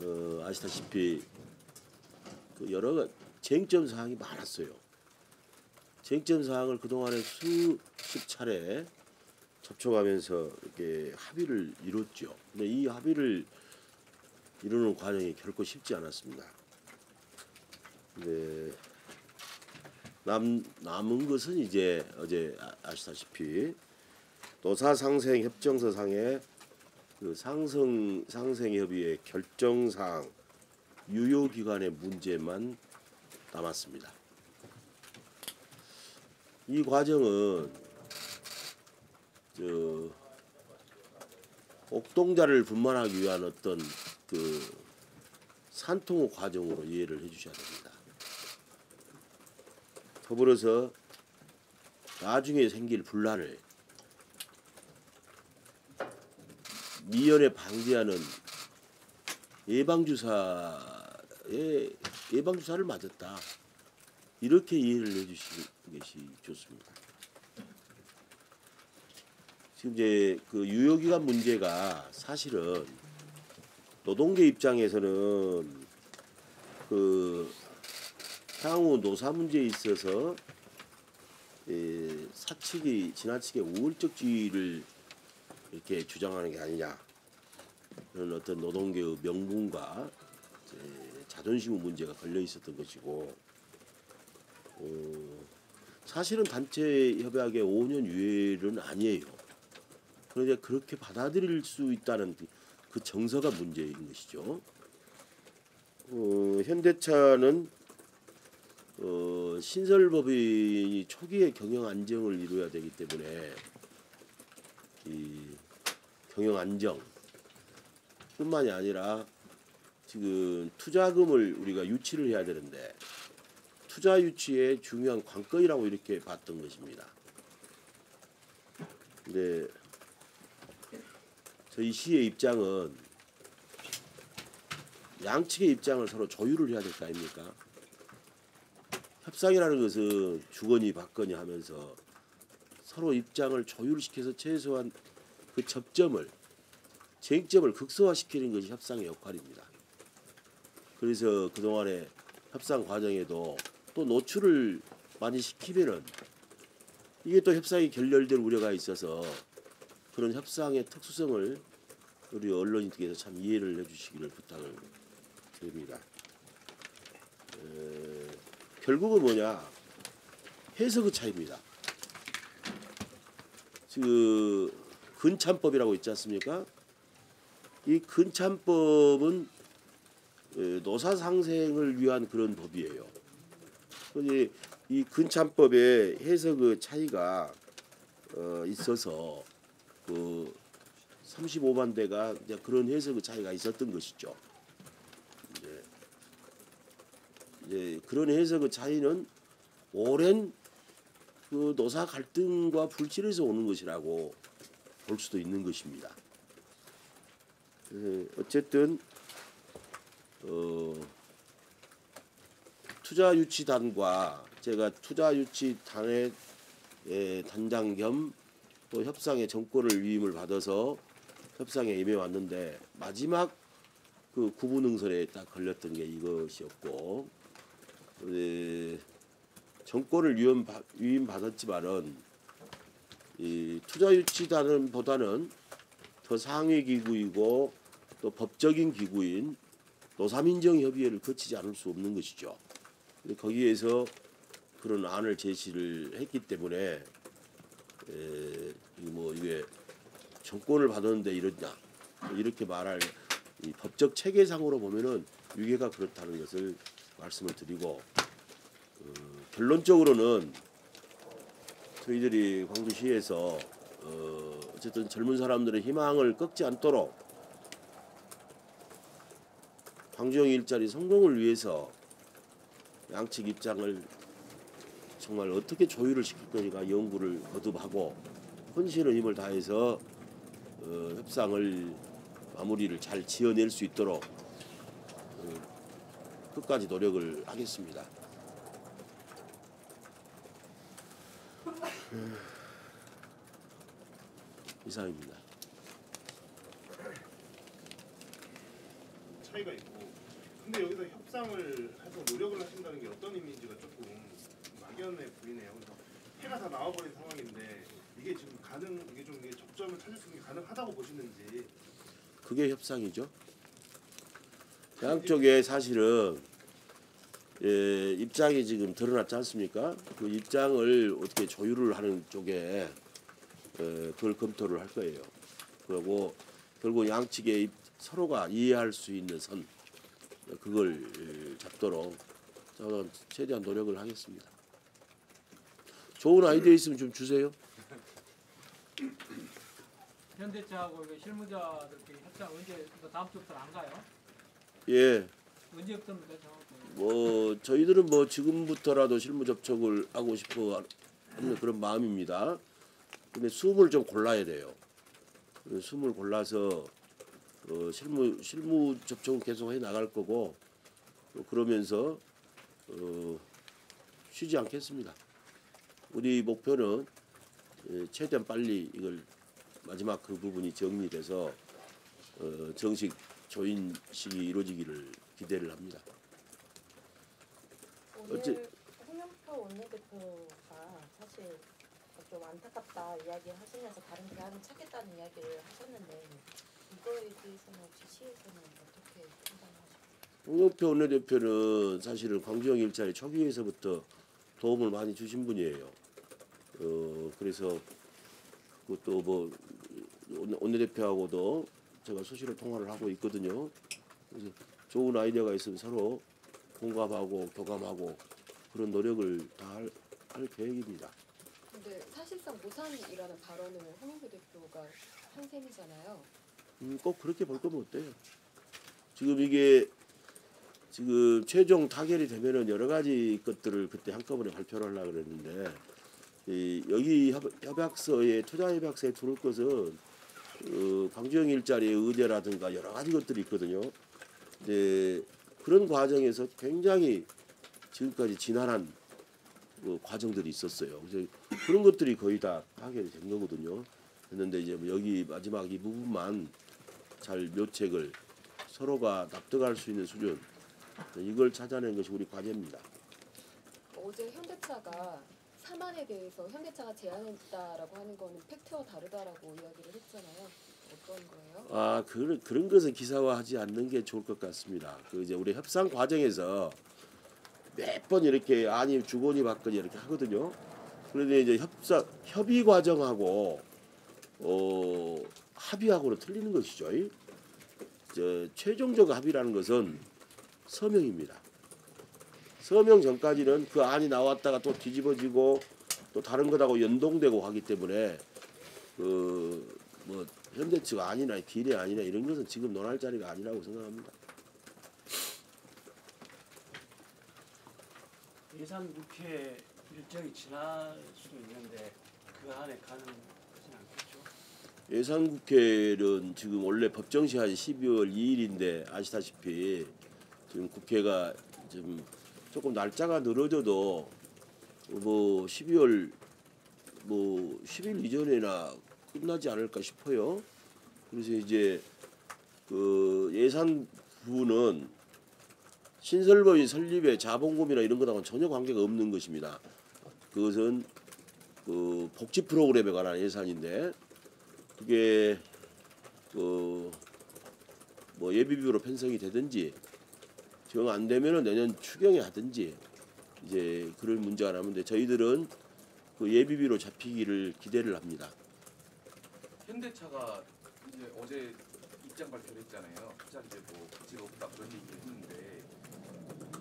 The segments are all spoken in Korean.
어, 아시다시피 그 여러 쟁점 사항이 많았어요. 쟁점 사항을 그동안에 수십 차례 접촉하면서 이렇게 합의를 이뤘죠. 근데 이 합의를 이루는 과정이 결코 쉽지 않았습니다. 네. 남 남은 것은 이제 어제 아- 아시다시피 노사 상생 협정서 상의 그 상승 상생 협의의 결정 사항 유효 기간의 문제만 남았습니다. 이 과정은 저 옥동자를 분만하기 위한 어떤 그 산통호 과정으로 이해를 해주셔야 됩니다. 더불어서 나중에 생길 분란을 미연에 방지하는 예방주사에 예방주사를 맞았다. 이렇게 이해를 해주시는 것이 좋습니다. 지금 이제 그 유효기간 문제가 사실은 노동계 입장에서는 그 향후 노사 문제에 있어서 예, 사측이 지나치게 우월적지를 이렇게 주장하는 게 아니냐 그런 어떤 노동계의 명분과 이제 자존심 문제가 걸려 있었던 것이고 어, 사실은 단체 협약의 5년 유예는 아니에요. 그런데 그렇게 받아들일 수 있다는 그- 그 정서가 문제인 것이죠. 어, 현대차는 어, 신설법인이 초기에 경영 안정을 이루어야 되기 때문에 이 경영 안정 뿐만이 아니라 지금 투자금을 우리가 유치를 해야 되는데 투자 유치의 중요한 관건이라고 이렇게 봤던 것입니다. 근데 저희 시의 입장은 양측의 입장을 서로 조율을 해야 될 거 아닙니까? 협상이라는 것은 주거니 받거니 하면서 서로 입장을 조율시켜서 최소한 그 접점을 쟁점을 극소화시키는 것이 협상의 역할입니다. 그래서 그동안의 협상 과정에도 또 노출을 많이 시키면은 이게 또 협상이 결렬될 우려가 있어서 그런 협상의 특수성을 우리 언론인께서 참 이해를 해주시기를 부탁을 드립니다. 에, 결국은 뭐냐 해석의 차이입니다. 지금 근참법이라고 있지 않습니까? 이 근참법은 에, 노사 상생을 위한 그런 법이에요. 이 근참법의 해석의 차이가 어, 있어서 그 35만 대가 그런 해석의 차이가 있었던 것이죠. 이제, 그런 해석의 차이는 오랜 그 노사 갈등과 불칠에서 오는 것이라고 볼 수도 있는 것입니다. 에, 어쨌든 어, 투자 유치단과 제가 투자 유치단의 예, 단장 겸 또 협상의 정권을 위임을 받아서 협상에 임해 왔는데 마지막 그 구분응선에 딱 걸렸던 게 이것이었고 에, 정권을 위임 받았지만은 이 투자 유치단은 보다는 더 상위 기구이고 또 법적인 기구인 노사민정 협의회를 거치지 않을 수 없는 것이죠. 거기에서 그런 안을 제시를 했기 때문에 에, 이뭐 이게 정권을 받았는데 이러냐 이렇게 말할 이 법적 체계상으로 보면은 위계가 그렇다는 것을 말씀을 드리고 어, 결론적으로는 저희들이 광주시에서 어, 어쨌든 젊은 사람들의 희망을 꺾지 않도록 광주형 일자리 성공을 위해서 양측 입장을 정말 어떻게 조율을 시킬 거니까 연구를 거듭하고 헌신의 힘을 다해서 어, 협상을 마무리를 잘 지어낼 수 있도록 어, 끝까지 노력을 하겠습니다. 이상입니다. 차이가 있고 근데 여기서 협상을 해서 노력을 하신다는 게 어떤 의미인지가 조금 막연해 보이네요. 그래서 해가 다 나와버린 상황인데 이게 지금 가능 이게 좀 이게 적점을 찾을 수 있는 게 가능하다고 보시는지 그게 협상이죠. 양쪽에 사실은 예, 입장이 지금 드러났지 않습니까? 그 입장을 어떻게 조율을 하는 쪽에 예, 그걸 검토를 할 거예요. 그리고 결국 양측의 입- 서로가 이해할 수 있는 선 그걸 예, 잡도록 저는 최대한 노력을 하겠습니다. 좋은 아이디어 있으면 좀 주세요. 현대차하고 실무자들끼리 협상 언제 뭐 다음 주부터 안 가요? 예, 언제부터입니까 정확히? 뭐 저희들은 뭐 지금부터라도 실무 접촉을 하고 싶어 하는 그런 마음입니다. 근데 숨을 좀 골라야 돼요. 그 숨을 골라서 어, 실무 실무 접촉은 계속 해 나갈 거고 또 그러면서 어, 쉬지 않겠습니다. 우리 목표는 예, 최대한 빨리 이걸 마지막 그 부분이 정리돼서 어, 정식 조인식이 이루어지기를 기대를 합니다. 오늘 어째- 홍영표 원내대표가 사실 좀 안타깝다 이야기 하시면서 다른 대안을 찾겠다는 이야기를 하셨는데 이거에 대해서는 혹시 시에서는 어떻게 판단하십니까? 홍영표 원내대표는 사실은 광주형 일자리 초기에서부터 도움을 많이 주신 분이에요. 어 그래서 그것도 뭐 원내- 원내대표하고도 제가 수시로 통화를 하고 있거든요. 그래서 좋은 아이디어가 있으면 서로 공감하고 교감하고 그런 노력을 다할 계획입니다. 근데 사실상 모산이라는 발언을 홍영표 대표가 한 셈이잖아요. 음, 꼭 그렇게 볼 거면 어때요? 지금 이게 지금 최종 타결이 되면은 여러 가지 것들을 그때 한꺼번에 발표를 하려고 그랬는데 이 여기 협, 협약서에 투자 협약서에 들을 것은 어, 광주형 일자리의 의제라든가 여러 가지 것들이 있거든요. 네, 그런 과정에서 굉장히 지금까지 지난한 그 과정들이 있었어요. 그래서 그런 것들이 거의 다 타결이 된 거거든요. 그런데 이제 뭐 여기 마지막 이 부분만 잘 묘책을 서로가 납득할 수 있는 수준 이걸 찾아내는 것이 우리 과제입니다. 어제 현대차가 사만에 대해서 현대차가 제안했다라고 하는 거는 팩트와 다르다라고 이야기를 했잖아요. 아 그런 그런 것은 기사화하지 않는 게 좋을 것 같습니다. 그 이제 우리 협상 과정에서 몇 번 이렇게 아니 주거니 받거니 이렇게 하거든요. 그런데 이제 협상 협의 과정하고 어 합의하고는 틀리는 것이죠. 이? 저 최종적 합의라는 것은 서명입니다. 서명 전까지는 그 안이 나왔다가 또 뒤집어지고 또 다른 것하고 연동되고 하기 때문에 그뭐 현대 측 아니나 딜이 아니나 이런 것은 지금 논할 자리가 아니라고 생각합니다. 예산 국회 일정이 지날 수도 있는데 그 안에 가는 것은 않겠죠. 예산 국회는 지금 원래 법정 시한이 12월 2일인데 아시다시피 지금 국회가 좀 조금 날짜가 늘어져도 뭐 12월 뭐 10일 이전에나 끝나지 않을까 싶어요. 그래서 이제 그 예산 부는 신설법인 설립의 자본금이나 이런 것하고는 전혀 관계가 없는 것입니다. 그것은 그 복지 프로그램에 관한 예산인데 그게 그 뭐 예비비로 편성이 되든지 정 안 되면은 내년 추경에 하든지 이제 그런 문제가 남는데 저희들은 그 예비비로 잡히기를 기대를 합니다. 현대차가 이제 어제 입장 발표를 했잖아요. 투자 이제 뭐 가치가 없다 그런 얘기를 했는데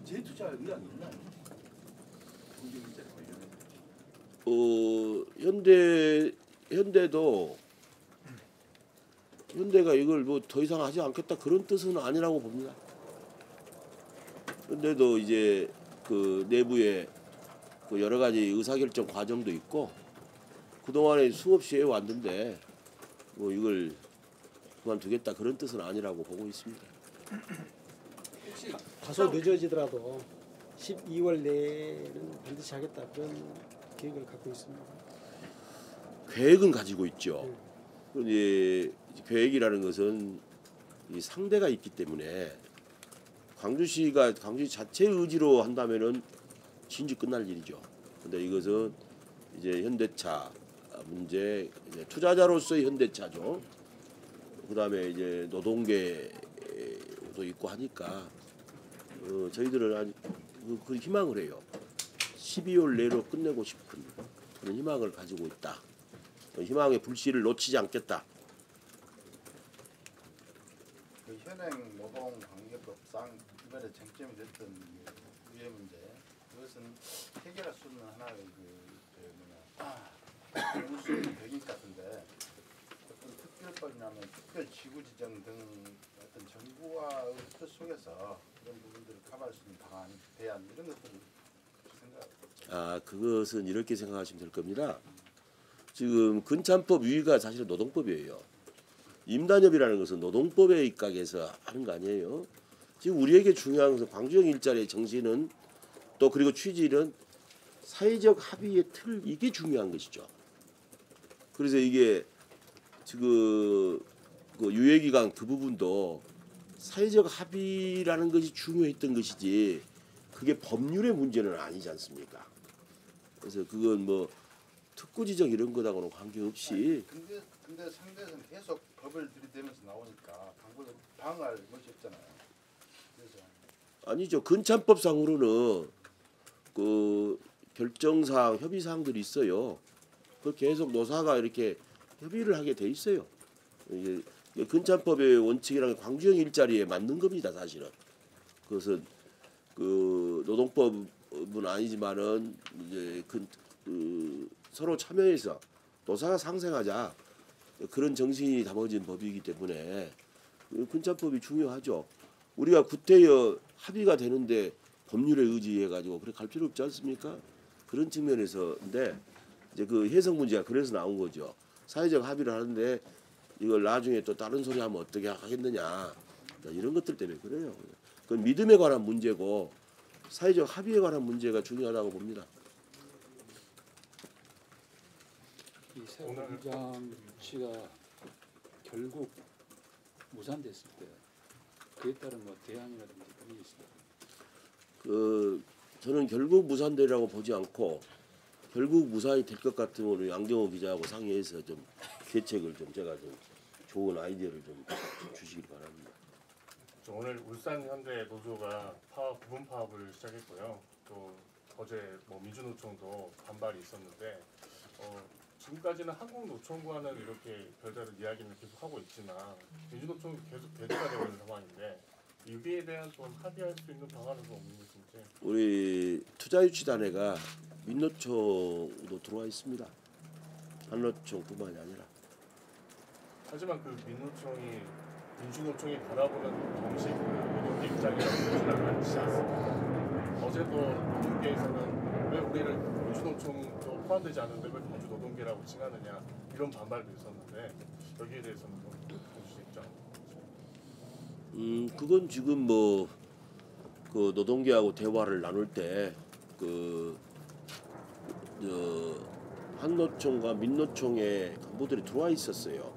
재투자 의향이 있나요? 일자리 관련해. 어 현대 현대도 현대가 이걸 뭐 더 이상 하지 않겠다 그런 뜻은 아니라고 봅니다. 현대도 이제 그 내부에 그 여러 가지 의사결정 과정도 있고 그 동안에 수없이 해왔는데 뭐 이걸 그만두겠다 그런 뜻은 아니라고 보고 있습니다. 혹시 다소 늦어지더라도 12월 내에는 반드시 하겠다 그런 계획을 갖고 있습니다. 계획은 가지고 있죠. 그런데 계획이라는 것은 이 상대가 있기 때문에 광주시가 광주시 자체 의지로 한다면은 진주 끝날 일이죠. 근데 이것은 이제 현대차 문제 투자자로서의 현대차죠. 그다음에 이제 노동계도 있고 하니까 어, 저희들은 아주 그, 그 희망을 해요. 12월 내로 끝내고 싶은 그런 희망을 가지고 있다. 그 희망의 불씨를 놓치지 않겠다. 그 현행 노동 관계법상 이번에 쟁점이 됐던 그 유해 문제 그것은 해결할 수 있는 하나의 그, 저 뭐냐 공수 벽인 같은데 어떤 특별법이냐면 특별 지구 지정 등 어떤 정부와의 뜻 속에서 그런 부분들을 커버할 수 있는 방안 대안 이런 것들을. 아 그것은 이렇게 생각하시면 될 겁니다. 지금 근참법 위가 사실은 노동법이에요. 임단협이라는 것은 노동법에 입각해서 하는 거 아니에요. 지금 우리에게 중요한 것은 광주형 일자리의 정신은 또 그리고 취지는 사회적 합의의 틀 이게 중요한 것이죠. 그래서 이게 지금 그 유예기간 그 부분도 사회적 합의라는 것이 중요했던 것이지 그게 법률의 문제는 아니지 않습니까? 그래서 그건 뭐 특구 지정 이런 거하고는 관계없이 근데 근데 상대에서는 계속 법을 들이대면서 나오니까 방법을 방어할 것이 없잖아요. 그래서 아니죠. 근참법상으로는 그 결정사항, 협의사항들이 있어요. 그 계속 노사가 이렇게 협의를 하게 돼 있어요. 이게 근참법의 원칙이랑 광주형 일자리에 맞는 겁니다, 사실은. 그것은 그 노동법은 아니지만은 이제 그, 그 서로 참여해서 노사가 상생하자 그런 정신이 담아진 법이기 때문에 그 근참법이 중요하죠. 우리가 구태여 합의가 되는데 법률에 의지해 가지고 그렇게 갈 필요 없지 않습니까? 그런 측면에서인데 이제 그 해석 문제가 그래서 나온 거죠. 사회적 합의를 하는데 이걸 나중에 또 다른 소리 하면 어떻게 하겠느냐 자, 이런 것들 때문에 그래요. 그건 믿음에 관한 문제고 사회적 합의에 관한 문제가 중요하다고 봅니다. 이 세공장 유치가 결국 무산됐을 때 그에 따른 뭐 대안이라든지 그런 게 있습니다. 그 저는 결국 무산되라고 보지 않고 결국 무산이 될것 같으면 우리 양정호 기자하고 상의해서 좀 대책을 좀 제가 좀 좋은 아이디어를 좀 주시길 바랍니다. 저 오늘 울산 현대 노조가 파업 부분 파업을 시작했고요. 또 어제 뭐 민주노총도 반발이 있었는데 어, 지금까지는 한국노총과는 이렇게 별다른 이야기는 계속 하고 있지만 민주노총이 계속 대두가 되고 있는 상황인데 여기에 대한 좀 합의할 수 있는 방안은 좀 없는 것인지 우리 투자유치단회가 민노총도 들어와 있습니다. 한노총뿐만이 아니라 하지만 그 민노총이 민주노총이 바라보는 정식 그 노동계 입장이라고 않지 않습니다. 어제도 노동계에서는 왜 우리를 민주노총도 포함되지 않은데 왜 광주 노동계라고 칭하느냐 이런 반발도 있었는데 여기에 대해서는 좀 해주실 입장 음 그건 지금 뭐 그 노동계하고 대화를 나눌 때그 저 한노총과 민노총의 간부들이 들어와 있었어요.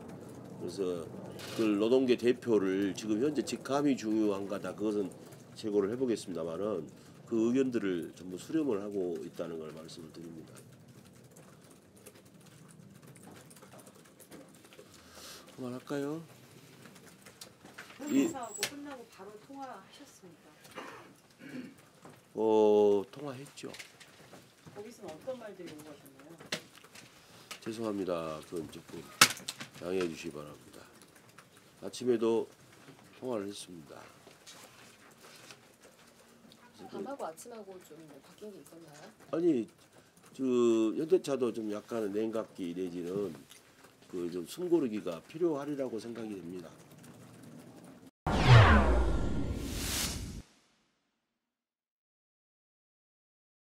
그래서 그 노동계 대표를 지금 현재 직함이 중요한가다 그것은 제고를 해보겠습니다만은 그 의견들을 전부 수렴을 하고 있다는 걸 말씀을 드립니다. 그만할까요? 이- 회사하고 끝나고 바로 통화하셨습니까? 어 통화했죠. 거기서는 어떤 말들이 오가셨나요? 죄송합니다. 그건 조금 양해해 주시기 바랍니다. 아침에도 통화를 했습니다. 밤하고 아침하고 좀 뭐 바뀐 게 있었나요? 아니 저 현대차도 좀 약간의 냉각기 내지는 그 좀 숨고르기가 필요하리라고 생각이 됩니다.